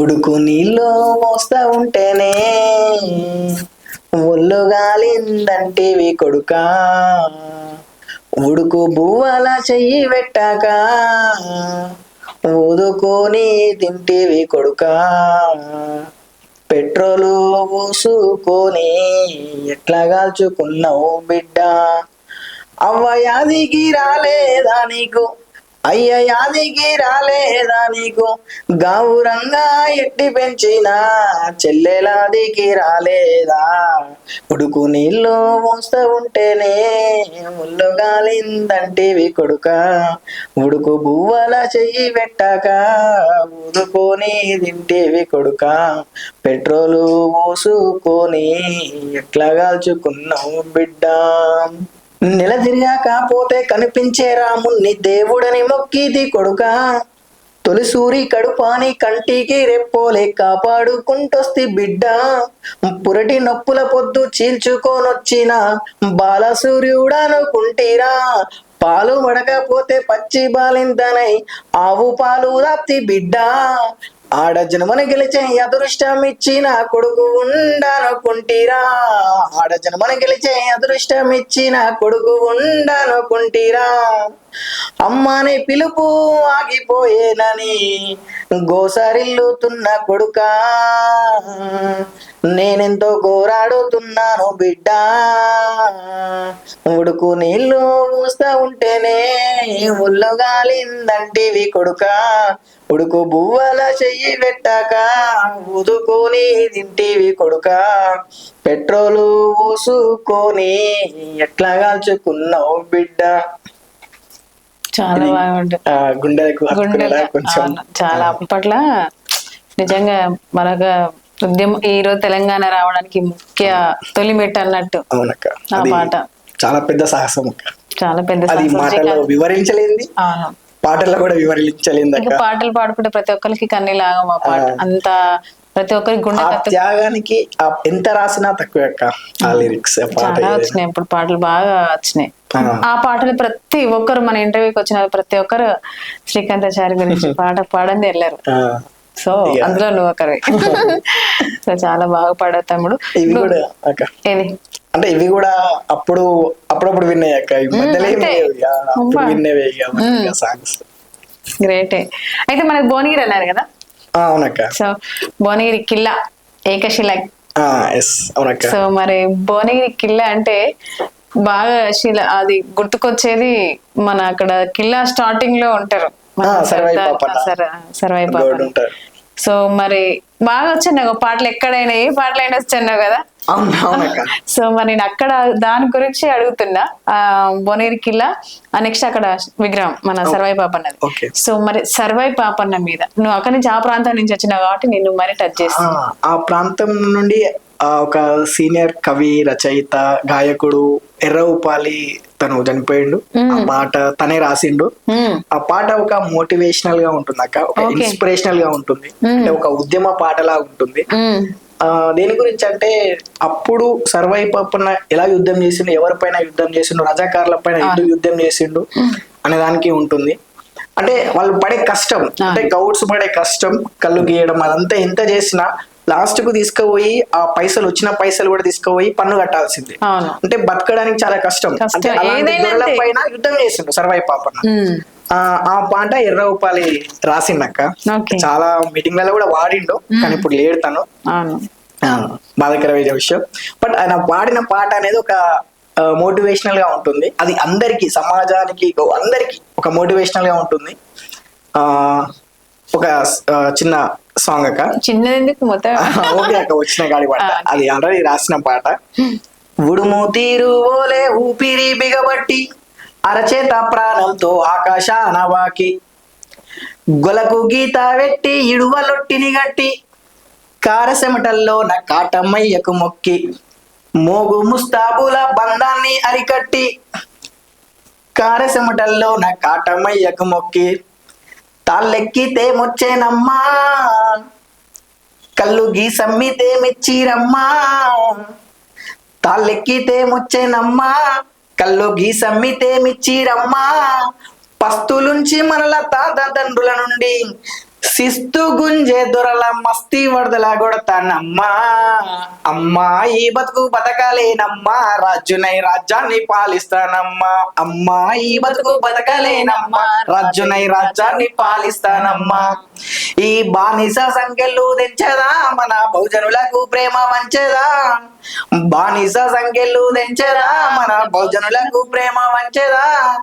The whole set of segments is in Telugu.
ఉడుకు నీళ్ళు మోస్తా ఉంటేనే ఒళ్ళు గాలిందంటివి కొడుక. ఉడుకు బువ్వల చెయ్యి పెట్టాక ఊదుకొని తింటివి కొడుక. పెట్రోలు పోసుకొని ఎట్లా కాల్చుకున్నావు బిడ్డ? అవ్వ యాదికి రాలేదా నీకు? అయ్య యాదికి రాలేదా నీకు? గౌరంగా ఎట్టి పెంచిన చెల్లెలాదికి రాలేదా ఉడుకు నీళ్ళు మోస్తూ ఉంటేనే ముళ్ళు గాలిందంటివి కొడుక. ఉడుకు బువ్వల చెయ్యి పెట్టాక ఊదుకొని తింటివి కొడుక. పెట్రోలు పోసుకొని ఎట్లా కాల్చుకున్నావు బిడ్డ? నిలదిరిగాక పోతే కనిపించే రాముణ్ణి దేవుడని మొక్కిది కొడుక. తొలిసూరి కడుపాని కంటికి రెప్పోలే కాపాడుకుంటొస్తి బిడ్డ. పురటి నొప్పుల పొద్దు చీల్చుకొనొచ్చిన బాలసూర్యుడనుకుంటీరా. పాలు పడకపోతే పచ్చి బాలింతనై ఆవు పాలు రాప్తి బిడ్డ. ఆడ జన్మను గెలిచే అదృష్టం ఇచ్చిన కొడుకు ఉండనుకుంటీరా ఆడ జన్మను గెలిచే అదృష్టం ఇచ్చిన కొడుకు ఉండనుకుంటీరా అమ్మని పిలుపు ఆగిపోయేనని గోసరిల్లుతున్న కొడుక. నేనెంతో గోరాడుతున్నాను బిడ్డ. ఉడుకు నీళ్ళు పూస్తా ఉంటేనే ఒళ్ళు గాలిందంటివి కొడుక. ఉడుకు బువ్వల చెయ్యి పెట్టాక ఊదుకొని తింటివి కొడుక. పెట్రోలు పూసుకొని ఎట్లా కాల్చుకున్నావు బిడ్డ? చాలా బాగా ఉంటుంది ఆ, గుండెలకు గుండెల్లో హత్తుకునేలా కొంచెం. అవును, చాలా అప్పట్లో నిజంగా మనకు ఉద్యమం ఈ రోజు తెలంగాణ రావడానికి ముఖ్య తొలి మెట్టు అన్నట్టు ఆ పాట. చాలా పెద్ద సాహసం చాలా పెద్ద. మాటల్లో వివరించలేంది. పాటల్లో కూడా వివరించలేంది పాటలు పాడుకుంటే ప్రతి ఒక్కరికి కన్నీలాగా మా పాట. అంత ప్రతి ఒక్కరికి గుండె త్యాగానికి ఎంత రాసినా తక్కువే అక్క ఆ లిరిక్స్ చాలా. వచ్చినాయి ఇప్పుడు పాటలు బాగా వచ్చినాయి. ఆ, పాటలు ప్రతి ఒక్కరు మన ఇంటర్వ్యూకి వచ్చిన ప్రతి ఒక్కరు శ్రీకాంతాచారి గురించి పాట పాడంది వెళ్ళారు. సో అందులో నువ్వు ఒకరి. సో చాలా బాగా పాడావు తమ్ముడు. ఇవి కూడా ఏది? అంటే ఇవి కూడా అప్పుడు అప్పుడప్పుడు విన్నాయి అక్క. ఇక. సాంగ్స్ గ్రేటే అయితే మనకి భువనగిరి అన్నారు కదా? అవునక్క. సో భువనగిరి కిల్లా ఏకశిల. సో మరి భువనగిరి కిల్లా అంటే బాగా శిల అది గుర్తుకొచ్చేది మన అక్కడ కిల్లా స్టార్టింగ్లో ఉంటారు సర్వై సో మరి బాగా వచ్చాను పాటలు ఎక్కడైనా ఏ పాటలు అయినా వచ్చాను కదా? సో మరి నేను అక్కడ దాని గురించి అడుగుతున్నా. బొనేరి కిల్లా నెక్స్ట్ అక్కడ విగ్రహం మన సర్వై పాపన్నది. ఓకే. సో మరి సర్వై పాపన్న మీద నువ్వు అక్కడి నుంచి ఆ ప్రాంతం నుంచి వచ్చినావు కాబట్టి నేను మరి టచ్ చేస్తాను ఆ ప్రాంతం నుండి ఒక సీనియర్ కవి రచయిత గాయకుడు ఎర్రవుపాలి తను చనిపోయిండు. ఆ పాట తనే రాసిండు. ఆ పాట ఒక మోటివేషనల్గా ఉంటుంది అక్క ఒక. ఇన్స్పిరేషనల్గా ఉంటుంది. అంటే ఒక ఉద్యమ పాటలా ఉంటుంది. దేని గురించి అంటే అప్పుడు సర్వై పప్పున ఎలా యుద్ధం చేసిండు ఎవరిపైన యుద్ధం చేసిండు రజాకారుల పైన ఎందుకు యుద్ధం చేసిండు అనే దానికి ఉంటుంది అంటే వాళ్ళు పడే కష్టం అంటే గౌడ్స్ పడే కష్టం కళ్ళు గీయడం అదంతా ఎంత చేసినా లాస్ట్కు తీసుకుపోయి ఆ పైసలు వచ్చిన పైసలు కూడా తీసుకుపోయి పన్ను కట్టాల్సిందే అంటే బతకడానికి చాలా కష్టం. అంటే. పైన యుద్ధం చేసిండు సర్వై పాపన్న. ఆ ఆ పాట ఎర్ర ఉపాలి రాసిండక్క ఓకే. చాలా మీటింగ్లలో కూడా వాడిండు కానీ ఇప్పుడు లేడు తను. బాధాకరమైన విషయం. బట్ ఆయన పాడిన పాట అనేది ఒక మోటివేషనల్గా ఉంటుంది. అది అందరికి సమాజానికి అందరికి ఒక మోటివేషనల్గా ఉంటుంది. ఆ ఒక చిన్న సాంగ్ అక్క. చిన్నది మొత్తం? ఓకే అక్క వచ్చిన గాడి పాట. అది ఆల్రెడీ రాసిన పాట. ఉడుము తీరు ఓలే ఊపిరి బిగబట్టి అరచేత ప్రాణంతో ఆకాశాన వాకి. గొలకు గీత వెట్టి ఇడువలొట్టిని గట్టి. కారసెమటల్లో నా కాటమ్మయ్యకు మొక్కి. మోగు ముస్తాబుల బంధాన్ని అరికట్టి. కారసెమటల్లో నా కాటమ్మయ్యకు మొక్కి. తాళ్ళెక్కితే మొచ్చేనమ్మా. కళ్ళు గీసమ్మితే మెచ్చిరమ్మా. తాళ్ళెక్కితే మొచ్చేనమ్మా. కళ్ళు గీసమ్మితే మెచ్చిరమ్మా పస్తులుంచి మనల తాత తండ్రుల నుండి శిస్తు గుంజే దొరల మస్తీ వరదల కొడతానమ్మా అమ్మా ఈ బతుకు బతకలేనమ్మా. రాజునై రాజ్యాన్ని పాలిస్తానమ్మా. అమ్మా ఈ బతుకు బతకలేనమ్మా. రాజునై రాజ్యాన్ని పాలిస్తానమ్మా. ఈ బానిస సంఖ్యలు తెంచదా? మన బహుజనులకు ప్రేమ వంచదా? బానిస సంఖ్యలు తెంచదా? మన బహుజనులకు ప్రేమ వంచదా?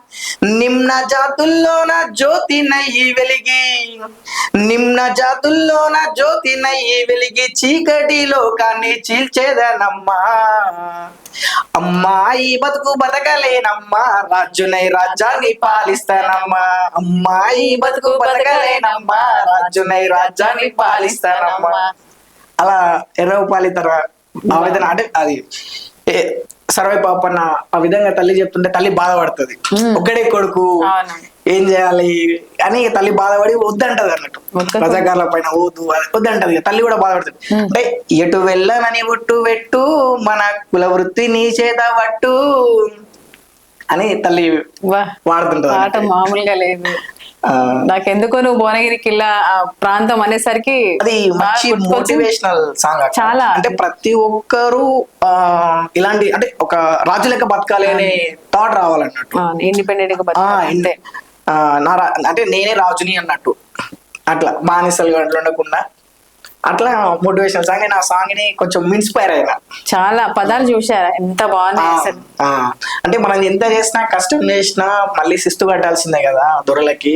నిమ్న జాతుల్లోన జ్యోతి నయ్యి వెలిగి నిమ్న జాతుల్లోన జ్యోతి నయ్యి వెలిగి చీకటి లోకాన్ని చీల్చేదనమ్మా. అమ్మాయి బతుకు బతకలేనమ్మా. రాజునై రాజ్యాన్ని పాలిస్తానమ్మా. అమ్మాయి బతుకు బతకలేనమ్మా. రాజునై రాజ్యాన్ని పాలిస్తానమ్మా. అలా ఎర్రవపాలి తర ఆవేదన అంటే అది సర్వే పాపన్న ఆ విధంగా తల్లి చెప్తుంటే తల్లి బాధపడుతుంది. ఒక్కడే కొడుకు. ఏం చేయాలి? అని తల్లి బాధపడి వద్దంటది అన్నట్టు. రజాకార్ల పైన వద్దు వద్దంటది ఇక. తల్లి కూడా బాధపడుతుంది. అంటే ఎటు వెళ్ళనని ఒట్టు పెట్టు మన కుల వృత్తిని చేత పట్టు అని తల్లి వాడుతుంటది. మామూలుగా లేదు. నాకెందుకో నువ్వు భువనగిరి కిల్లా ప్రాంతం అనేసరికి అది మంచి. Motivational song. చాలా. అంటే ప్రతి ఒక్కరు ఆ ఇలాంటి అంటే ఒక రాజు లెక్క బతకాలి అనే థాట్ రావాలన్నట్టు ఇండిపెండెంట్గా. ఆ, నా అంటే నేనే రాజుని అన్నట్టు అట్లా బానిసలుగా ఉండకుండా అట్లా మోటివేషన్ సాంగ్ ఆ సాంగ్ని కొంచెం ఇన్స్పైర్ అయినా. చాలా పదాలు చూసారా ఎంత బాగున్నాయి ఆ. అంటే మనం ఎంత చేసినా కష్టం చేసినా మళ్ళీ శిస్తు కట్టాల్సిందే కదా దొరలకి.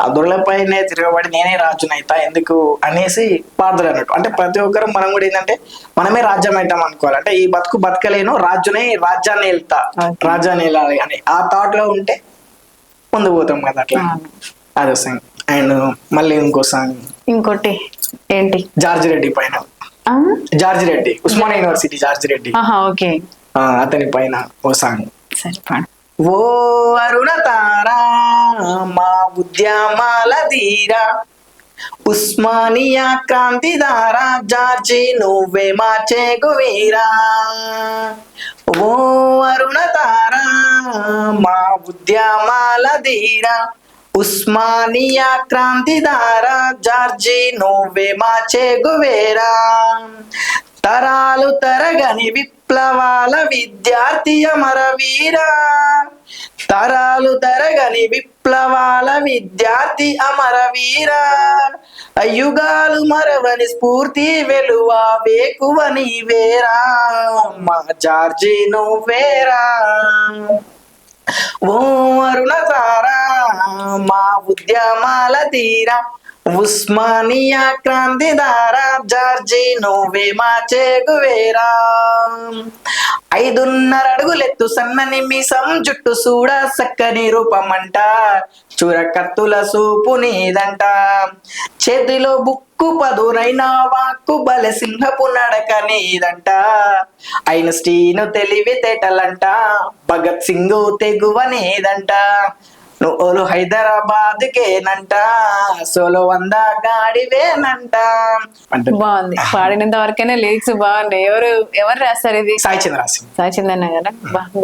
ఆ దొరలపైనే తిరగబడి నేనే రాజునైతా ఎందుకు అనేసి పాడతారు అన్నట్టు. అంటే ప్రతి ఒక్కరు మనం కూడా ఏంటంటే మనమే రాజ్యం అవుతాం అనుకోవాలి. అంటే ఈ బతుకు బతకలేను రాజునే రాజ్యాన్ని వెళ్తా. రాజ్యాన్ని వెళ్ళాలి అని ఆ థాట్లో ఉంటే ముందు పోతాం కదా అట్లా. అదే సాంగ్ అండ్ మళ్ళీ ఇంకో సాంగ్ ఇంకోటి. ఏంటి? జార్జ్ రెడ్డి పైన? George Reddy Osman university George Reddy. Okay. అతని పైన ఓ సాంగ్. సరే ఓ అరుణ తారా మా ఉద్యమాల ధీరా ఉస్మానియా క్రాంతి దారా జార్జి నువ్వే మార్చే గువీరా. ఓ అరుణ తారా మా ఉద్యమాల ధీరా ఉస్మానియా క్రాంతి దారా జార్జి నువ్వే మా గువేరా. తరాలు తరగని విప్లవాల విద్యార్థి అమరవీరా తరాలు తరగని విప్లవాల విద్యార్థి అమరవీరా. యుగాలు మరవని స్ఫూర్తి వెలువ వేకువని వేరా మా జార్జి నువ్వేరా ఓ అరుణ సారా మా ఉద్యమాల తీరా. ఉస్మానియా క్రాంతి దారా జార్జీ నువ్వే మా చేగువేరా ఐదున్నర అడుగులెత్తు సన్నని మీసం జుట్టు చూడ సక్కని రూపమంట. చూర కత్తుల సూపు నీదంట. చేతిలో బుక్కు పదురైన వాక్కు బల సింహపు నడక నీదంట. అయిన స్టీను తెలివి తేటలంట భగత్ సింగ్ తెగువ నీదంట. నువ్వు హైదరాబాద్ కేనంట సోలో వంద గాడివేనంట అంటే బాగుంది. పాడినంత వరకైనా లిరిక్స్ బాగున్నాయి ఎవరు ఎవరు రాస్తారు ఇది? సాయి చంద్రాసింగ్ సాయి చందన్న కదా?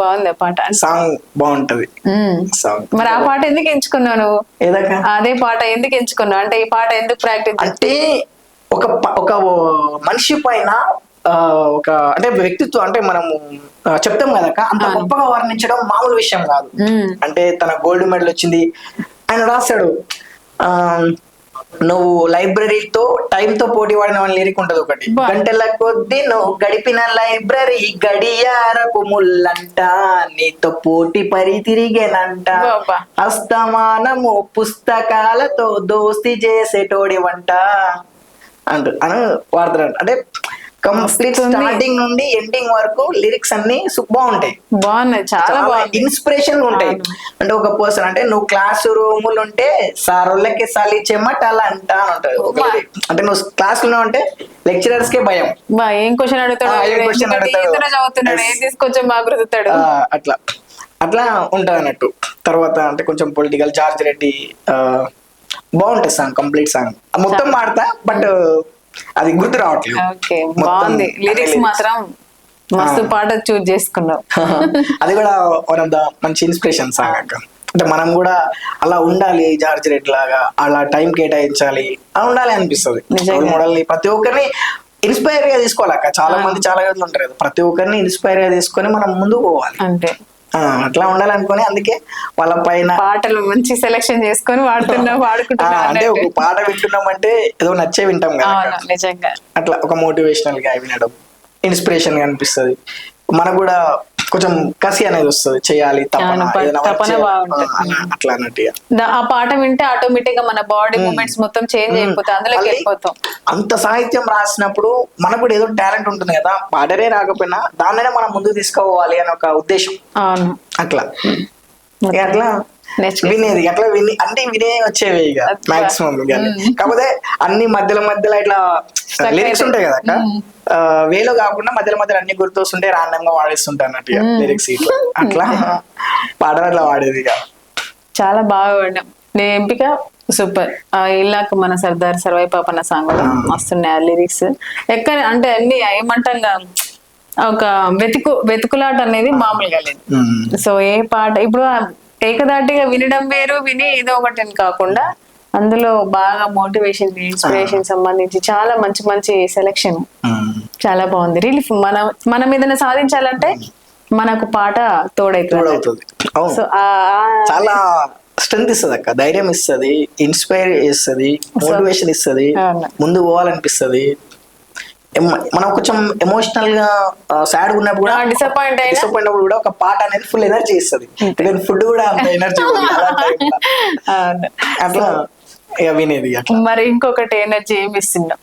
బాగుంది ఆ పాట. సాంగ్ బాగుంటది. సాంగ్ మరి ఆ పాట ఎందుకు ఎంచుకున్నావు నువ్వు? అదే పాట ఎందుకు ఎంచుకున్నావు? అంటే ఈ పాట ఎందుకు ప్రాక్టీస్ అంటే ఒక ఒక మనిషి పైన ఒక అంటే వ్యక్తిత్వం అంటే మనము చెప్తాం కదక్క అంత గొప్పగా వర్ణించడం మామూలు విషయం కాదు. అంటే తన గోల్డ్ మెడల్ వచ్చింది. ఆయన రాశాడు ఆ నువ్వు లైబ్రరీతో టైంతో పోటీ పడిన లిరిక్ ఉంటది ఒకటి. గంటల కొద్ది నువ్వు గడిపిన లైబ్రరీ గడియారపు ముల్లంట. నీతో పోటీ పరి తిరిగేనంట. అస్తమానము పుస్తకాలతో దోస్తి చేసేటోడి వంట అంట అని వాడతాడు అంటే కంప్లీట్. స్టార్టింగ్ నుండి ఎండింగ్ వరకు లిరిక్స్ అన్ని బాగుంటాయి. బాగున్నాయి చాలా బాగుంది ఇన్స్పిరేషన్ ఉంటాయి. అంటే ఒక పర్సన్ అంటే నువ్వు క్లాస్ రూములు ఉంటే సార్ వాళ్ళకి సలి చెమ్మట అలా అంటా lyric. అంటే నువ్వు క్లాస్లో ఉంటే లెక్చరర్స్ కే భయం. ఏం క్వశ్చన్ అడుగుతాడు? అట్లా. అట్లా ఉంటది అన్నట్టు. తర్వాత అంటే కొంచెం పొలిటికల్ జార్జ్ రెడ్డి బాగుంటది సాంగ్ కంప్లీట్ సాంగ్ మొత్తం పాడతా బట్ అది గుర్తు రావట్లేదు ఓకే బాగుంది. లిరిక్స్. మాత్రం మస్తు పాట చూస్ చేసుకున్నావు. అది కూడా వన్ ఆఫ్ ద మంచి ఇన్స్పిరేషన్ సాంగ్ అక్క. అంటే మనం కూడా అలా ఉండాలి జార్జ్ రెడ్ లాగా అలా టైం కేటాయించాలి అలా ఉండాలి అనిపిస్తుంది. మోడల్ని ప్రతి ఒక్కరిని ఇన్స్పైర్గా తీసుకోవాలి అక్క. చాలా మంది చాలా మంది ఉంటారు కదా. ప్రతి ఒక్కరిని ఇన్స్పైర్గా తీసుకొని మనం ముందుకు పోవాలి. అంతే. ఆ, అట్లా ఉండాలనుకొని అందుకే వాళ్ళ పైన పాటలు మంచి సెలెక్షన్ చేసుకొని వాడుతున్నా వాడుకుంటున్నా అంటే అన్నట్టు. ఒక పాట వింటున్నామంటే ఏదో నచ్చే వింటాం కదా. నిజంగా. అట్లా ఒక మోటివేషనల్గా వినడం ఇన్స్పిరేషన్గా అనిపిస్తుంది. మనకు కూడా కొంచెం కసి అనేది వస్తుంది చేయాలి అట్లా అన్నట్టుగా. దా- ఆ పాట వింటే ఆటోమేటిక్గా మన బాడీ మూమెంట్స్ మొత్తం చేంజ్ అయిపోతాయి అందులోకి వెళ్ళిపోతాం. అంత సాహిత్యం రాసినప్పుడు మనకు కూడా ఏదో టాలెంట్ ఉంటుంది కదా పాటరే రాకపోయినా దాన్ననే మనం ముందుకు తీసుకోవాలి అని ఒక ఉద్దేశం. అవును. అట్లా. అట్లా వినేది. అట్లా విని అన్ని వినే వచ్చేవి ఇక. మాక్సిమం కాకపోతే అన్ని మధ్యలో మధ్యలో ఇట్లా లిరిక్స్. ఉంటాయి కదా అక్క? వేలో కాకుండా మధ్యలో మధ్యలో అన్ని గుర్తొస్తుంటే రాండమ్గా వాడేస్తుంటా అన్నట్టు లిరిక్స్ ఇట్లా. అట్లా? పాటలు అట్లా వాడేది ఇక. చాలా బాగా పాడినాం నీ ఎంపిక సూపర్. ఇల్లాక మన సర్దార్ సర్వై పాపన్న సాంగ్ వస్తున్నాయి ఆ లిరిక్స్ ఎక్కడ అంటే అన్ని ఏమంటాం ఒక వెతుకు వెతుకులాట అనేది మామూలుగా లేదు. సో ఏ పాట ఇప్పుడు ఏకదాటిగా వినడం వేరు విని ఏదో ఒకటి అని కాకుండా అందులో బాగా మోటివేషన్ ఇన్స్పిరేషన్ సంబంధించి చాలా మంచి మంచి సెలెక్షన్. చాలా బాగుంది. రిలీఫ్ మన మనం ఏదైనా సాధించాలంటే మనకు పాట తోడైతుంది సో చాలా స్ట్రెంత్ ఇస్తుంది అక్క ధైర్యం ఇస్తుంది ఇన్స్పైర్ చేస్తుంది మోటివేషన్ ఇస్తుంది. ముందు పోవాలనిపిస్తుంది. మనం కొంచెం ఎమోషనల్గా సాడ్ ఉన్నప్పుడు కూడా డిసప్పాయింట్ డిసప్పాయింట్ అప్పుడు కూడా ఒక పాట అనేది ఫుల్ ఎనర్జీ ఇస్తుంది. ఫుడ్ కూడా అంత ఎనర్జీ. అట్లా. వినేది మరి ఇంకొకటి ఎనర్జీ ఏమి ఇస్తున్నాం